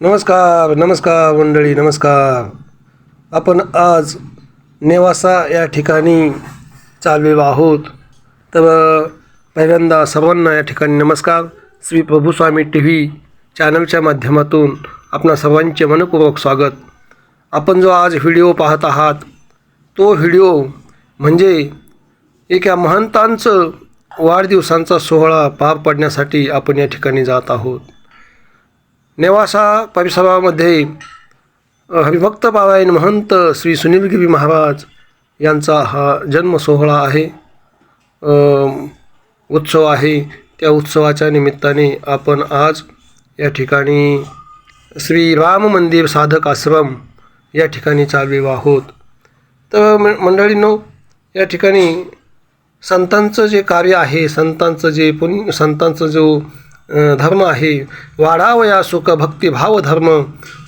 नमस्कार नमस्कार मंडळी नमस्कार. आपण आज नेवासा या ठिकाणी चाललेलो आहोत. तर पहिल्यांदा सर्वांना या ठिकाणी नमस्कार. श्री प्रभुस्वामी टी व्ही चॅनलच्या माध्यमातून आपणा सर्वांचे मनपूर्वक स्वागत. आपण जो आज व्हिडिओ पाहत आहात तो व्हिडिओ म्हणजे एका महंतांचं वाढदिवसांचा सोहळा पार पडण्यासाठी आपण या ठिकाणी जात आहोत. नेवासा परिसरामध्ये अ, हरिभक्त पारायण महंत श्री सुनीलगिरी महाराज यांचा हा जन्म सोहळा आहे. उत्सव आहे. त्या उत्सवाच्या निमित्ताने आपण आज या ठिकाणी श्री राम मंदिर साधक आश्रम या ठिकाणी चाललेलो आहोत. तर म मंडळींनो या ठिकाणी संतांचं जे कार्य आहे संतांचं जे पुण्य संतांचं जो धर्म आहे. वाढावया सुख भक्तिभाव धर्म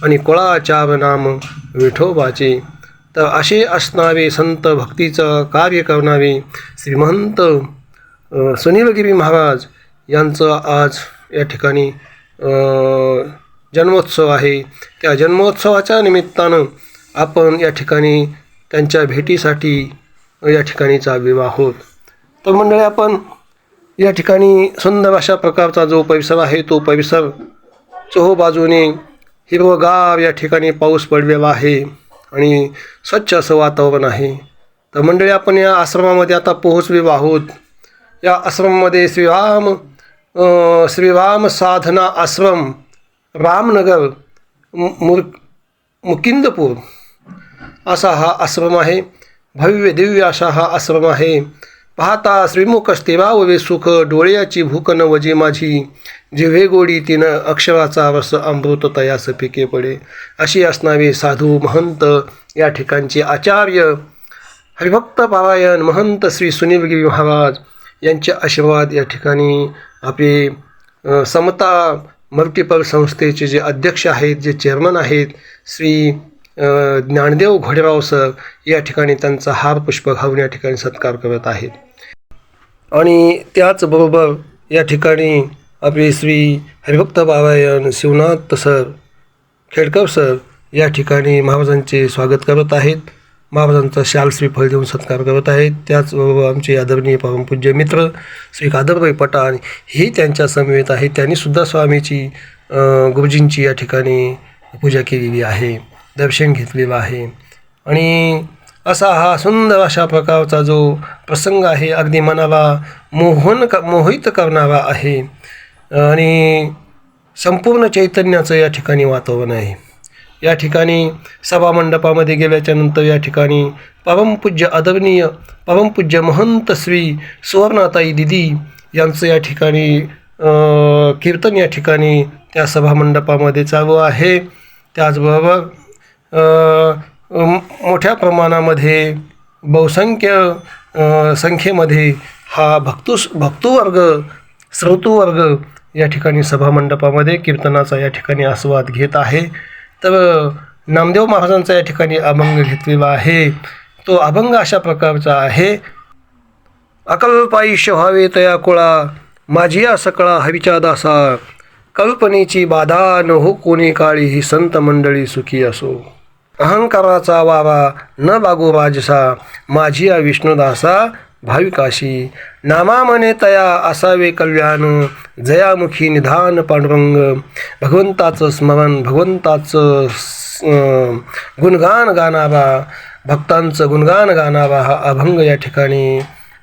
आणि कुळाचार नाम विठोबाचे. तर असे असणारे संत भक्तीचं कार्य करणारे श्रीमंत सुनीलगिरी महाराज यांचं आज या ठिकाणी जन्मोत्सव आहे. त्या जन्मोत्सवाच्या निमित्तानं आपण या ठिकाणी त्यांच्या भेटीसाठी या ठिकाणी चाललेलो आहोत तर मंडळी आपण या ठिकाणी सुंदर अशा प्रकारचा जो परिसर आहे तो परिसर चोहोबाजूने हिरवगार या ठिकाणी पाऊस पडलेला आहे आणि स्वच्छ असं वातावरण आहे. तर मंडळी आपण या आश्रमामध्ये आता पोहोचलेलो आहोत. या आश्रमामध्ये श्रीराम श्रीराम साधना आश्रम रामनगर मु- मुर मुकिंदपूर असा हा आश्रम आहे. भव्य दिव्य असा हा आश्रम आहे. पाहता श्रीमुख स्थिराववे सुख डोळ्याची भूक न वजे माझी. जिव्हे गोडी तिनं अक्षराचा रस अमृत तयास पिके पडे. अशी असणारे साधू महंत या ठिकाणचे आचार्य हरिभक्त पारायण महंत श्री सुनीलगिरी महाराज यांचे आशीर्वाद या ठिकाणी आपले समता मल्टिपल संस्थेचे जे अध्यक्ष आहेत जे चेअरमन आहेत श्री ज्ञानदेव घोडेराव सर या ठिकाणी त्यांचा हार पुष्प घालून या ठिकाणी सत्कार करत आहेत. आणि त्याचबरोबर या ठिकाणी आपले श्री हरिभक्त पारायण शिवनाथ सर खेडकर सर या ठिकाणी महाराजांचे स्वागत करत आहेत. महाराजांचा शाल श्रीफळ देऊन सत्कार करत आहेत. त्याचबरोबर आमचे आदरणीय परमपूज्य मित्र श्री कादरबाई पठाण ही त्यांच्या समवेत आहेत. त्यांनीसुद्धा स्वामीची गुरुजींची या ठिकाणी पूजा केलेली आहे. दर्शन घेतलेलं आहे. आणि असा हा सुंदर अशा प्रकारचा जो प्रसंग आहे अगदी मनाला मोहन क मोहित करणारा आहे. आणि संपूर्ण चैतन्याचं या ठिकाणी वातावरण आहे. या ठिकाणी सभामंडपामध्ये गेल्याच्यानंतर या ठिकाणी परमपूज्य आदरणीय परमपूज्य महंत श्री सुवर्णाताई दिदी यांचं या ठिकाणी कीर्तन या ठिकाणी त्या सभामंडपामध्ये चालू आहे. त्याचबरोबर मोठ्या प्रमाणामध्ये बहुसंख्य संख्येमध्ये हा भक्तूस भक्तूवर्ग श्रोतूवर्ग या ठिकाणी सभामंडपामध्ये कीर्तनाचा या ठिकाणी आस्वाद घेत आहे. तर नामदेव महाराजांचा या ठिकाणी अभंग घेतलेला आहे. तो अभंग अशा प्रकारचा आहे. अकल्पायुष्य व्हावे तया कुळा माझी या सकळा हविच्या दासा. कल्पनेची बाधा न हो कोणी काळी ही संत मंडळी सुखी असो. अहंकाराचा वावा न बागो राजसा माझी या विष्णुदासा भाविकाशी. नामामने तया असावे कल्याण जयामुखी निधान पांडुरंग. भगवंताचं स्मरण भगवंताचं गुणगान गाणारा भक्तांचं गुणगान गाणारा हा अभंग या ठिकाणी.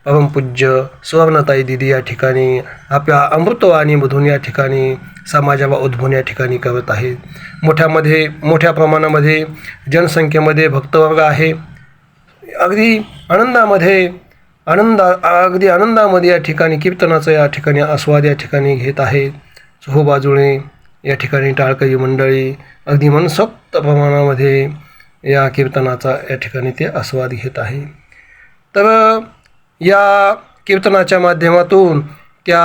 परमपूज्य सुवर्णताई दिदी या ठिकाणी आपल्या अमृतवाणीमधून या ठिकाणी समाजाला उद्भवून या ठिकाणी करत आहेत मोठ्यामध्ये मोठ्या प्रमाणामध्ये जनसंख्येमध्ये भक्तवर्ग आहे. अगदी आनंदामध्ये आनंदा अगदी आनंदामध्ये या ठिकाणी कीर्तनाचा या ठिकाणी आस्वाद या ठिकाणी घेत आहेत चोहोबाजूने या ठिकाणी टाळकरी मंडळी अगदी मनसोक्त प्रमाणामध्ये या कीर्तनाचा या ठिकाणी ते आस्वाद घेत आहे. तर या कीर्तनाच्या माध्यमातून त्या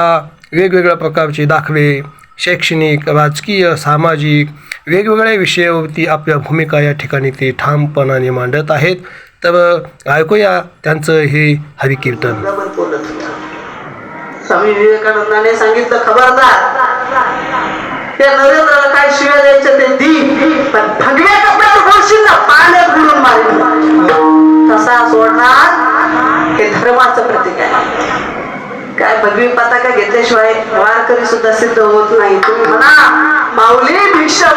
वेगवेगळ्या प्रकारचे दाखले शैक्षणिक राजकीय सामाजिक वेगवेगळ्या विषयावरती आपल्या भूमिका या ठिकाणी ते ठामपणाने मांडत आहेत. तर ऐकूया त्यांचं हे हरिकीर्तन. बरोबर स्वामी विवेकानंदाने सांगितलं खबरदार ते नरेंद्राला काय शिव्या द्यायचं ते दी पण भगव्या कपड्यात गोष्टींना पाण्यात बुडून मारेल तसा सोडणार हे धर्माचं प्रतीक आहे. काय भगवी पताका घेतल्याशिवाय वारकरी सुद्धा सिद्ध होत नाही. तुम्ही म्हणा माऊली भिक्षा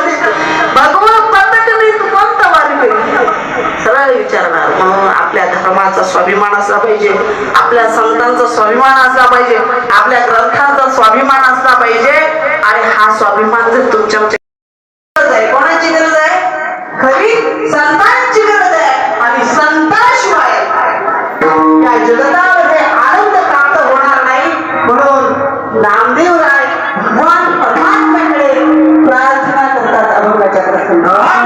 भगवान पताका नाही? तू कोणता वारकरी सरळ विचारणार. म्हणून आपल्या धर्माचा स्वाभिमान असला पाहिजे. आपल्या संतांचा स्वाभिमान असला पाहिजे. आपल्या ग्रंथांचा स्वाभिमान असला पाहिजे. आणि हा स्वाभिमान जर तुमच्या कोणाची गरज आहे? खरी? संतांची 什么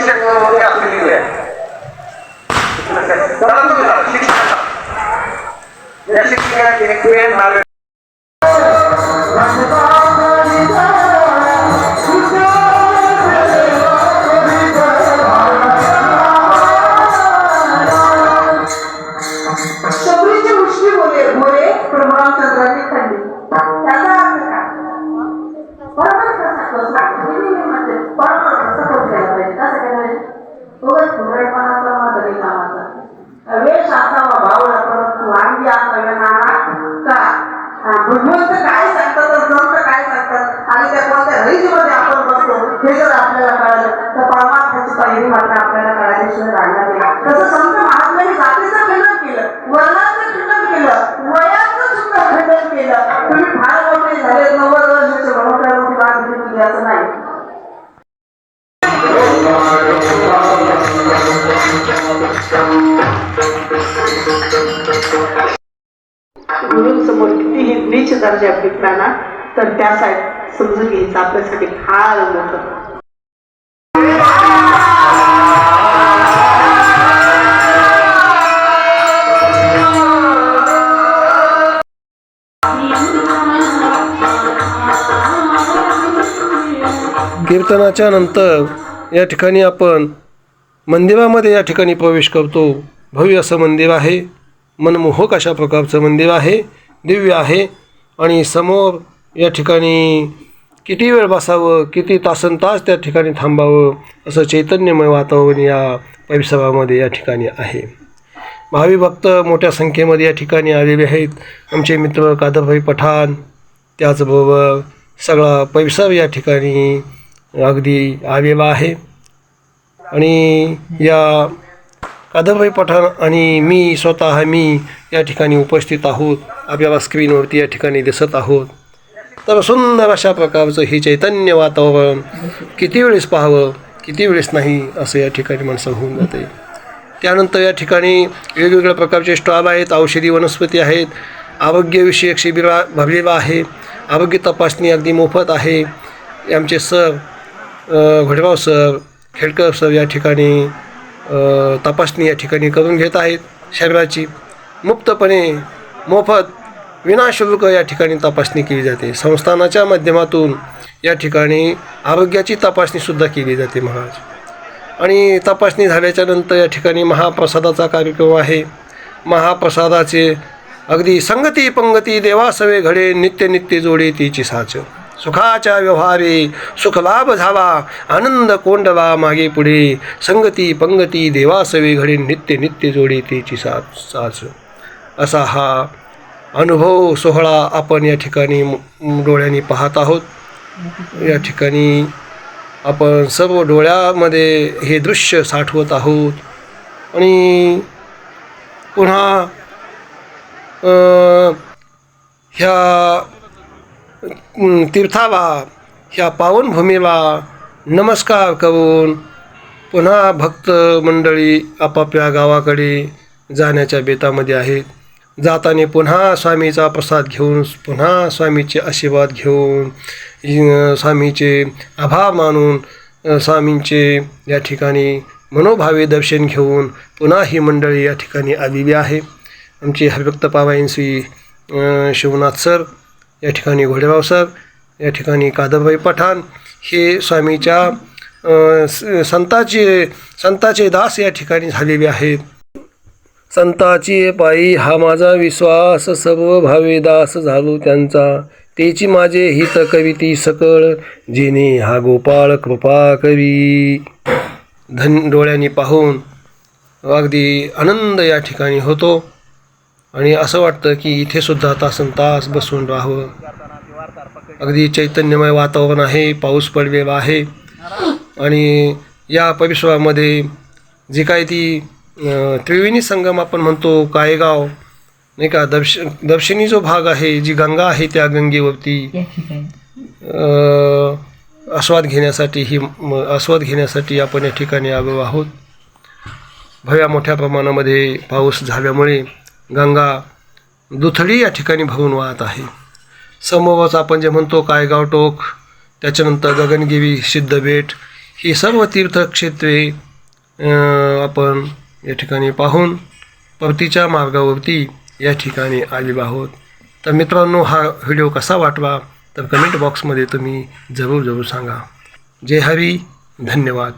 शिक्षक म्हणून असं लिहिलंय आणि त्या कोणत्या मध्ये आपण बसतो हे जर आपल्याला कळलं तर परमार्थाची पहिली मात्र आपल्याला कळाल्याशिवाय राहणार नाही. तसं संत महात्म्याने जातीचं खंडन केलं वर्णाचं खंडन केलं वयाचं सुद्धा खंडन केलं. तुम्ही फार मोठे झाले नव्वद वर्षाचे म्हणून काय मोठी बात घेतली असं नाही. गुरुंसमोर कितीही नीच दर्जा भेटला ना तर त्या त्यासाठी समजून घ्यायचं. आपल्यासाठी फार मोठं. कीर्तनाच्या नंतर या ठिकाणी आपण मंदिरामध्ये या ठिकाणी प्रवेश करतो. भव्य असं मंदिर आहे. मनमोहक अशा प्रकारचं मंदिर आहे. दिव्य आहे. आणि समोर या ठिकाणी किती वेळ बसावं किती तासन तास त्या ठिकाणी थांबावं असं चैतन्यमय वातावरण या परिसरामध्ये या ठिकाणी आहे. भावी भक्त मोठ्या संख्येमध्ये या ठिकाणी आलेले आहेत. आमचे मित्र कादरभाई पठाण त्याचबरोबर सगळा परिसर या ठिकाणी अगदी आलेला आहे. आणि या कादरभाई पठाण आणि मी स्वतः मी या ठिकाणी उपस्थित आहोत. आपल्याला स्क्रीनवरती या ठिकाणी दिसत आहोत. तर सुंदर अशा प्रकारचं हे चैतन्य वातावरण किती वेळेस पाहावं किती वेळेस नाही असं या ठिकाणी माणसं होऊन जाते. त्यानंतर या ठिकाणी वेगवेगळ्या प्रकारचे स्टॉल आहेत औषधी वनस्पती आहेत आरोग्यविषयक शिबिरा भरलेलं आहे आरोग्य तपासणी अगदी मोफत आहे. आमचे सर अ, घोडेराव सर खेडकर सर या ठिकाणी तपासणी या ठिकाणी करून घेत आहेत शरीराची. मुक्तपणे मोफत विनाशुल्क या ठिकाणी तपासणी केली जाते. संस्थानाच्या माध्यमातून या ठिकाणी आरोग्याची तपासणीसुद्धा केली जाते महाराज. आणि तपासणी झाल्याच्यानंतर या ठिकाणी महाप्रसादाचा कार्यक्रम आहे. महाप्रसादाचे अगदी संगती पंगती देवासवे घडे नित्य नित्य जोडे तिची साच. सुखाच्या व्यवहारे सुखलाभ झाला आनंद कोंडला मागे पुढे. संगती पंगती देवासवे घडे नित्य नित्य जोडे तिची साच साच. असा हा अनुभव सोहळा आपण या ठिकाणी डोळ्यांनी पाहत आहोत. या ठिकाणी आपण सर्व डोळ्यामध्ये हे दृश्य साठवत आहोत. आणि पुन्हा ह्या तीर्थाला ह्या पावनभूमीला नमस्कार करून पुन्हा भक्त मंडळी आपापल्या गावाकडे जाण्याच्या बेतामध्ये आहेत. जाताना पुन्हा स्वामीचा प्रसाद घेऊन पुन्हा स्वामीचे आशीर्वाद घेऊन स्वामीचे आभार मानून स्वामींचे या ठिकाणी मनोभावे दर्शन घेऊन पुन्हा ही मंडळी या ठिकाणी आलेली आहे. आमचे हरिभक्त पावाईन श्री शिवनाथ सर या ठिकाणी घोडेराव सर या ठिकाणी कादरबाई पठाण हे स्वामीच्या स- संताचे संताचे दास या ठिकाणी झालेले आहेत. संताची पायी हा माझा विश्वास सर्व भावेदास झालो त्यांचा. तेची माझे हित कविती सकळ जिने हा गोपाळ कृपा कवी धन डोळ्यांनी पाहून अगदी आनंद या ठिकाणी होतो. आणि असं वाटतं की इथे सुद्धा तासन तास बसून राहावं. अगदी चैतन्यमय वातावरण आहे पाऊस पडलेला आहे. आणि या परिसरामध्ये जी काय ती त्रिवेणी संगम आपण म्हणतो कायगाव नाही का? दर्श दर्शनी जो भाग आहे जी गंगा आहे त्या गंगेवरती आस्वाद घेण्यासाठी ही आस्वाद घेण्यासाठी आपण या ठिकाणी आलो आहोत. भव्या मोठ्या प्रमाणामध्ये पाऊस झाल्यामुळे गंगा दुथडी या ठिकाणी भरून वाहत आहे. समोरच आपण जे म्हणतो कायगाव टोक त्याच्यानंतर गगनगिरी सिद्धबेट ही सर्व तीर्थक्षेत्रे आपण या ठिकाणी पाहून परतीच्या मार्गावरती या ठिकाणी आलेलो आहोत. तर मित्रांनो हा व्हिडिओ कसा वाटवा तर कमेंट बॉक्समध्ये तुम्ही जरूर जरूर सांगा. जय हरी धन्यवाद.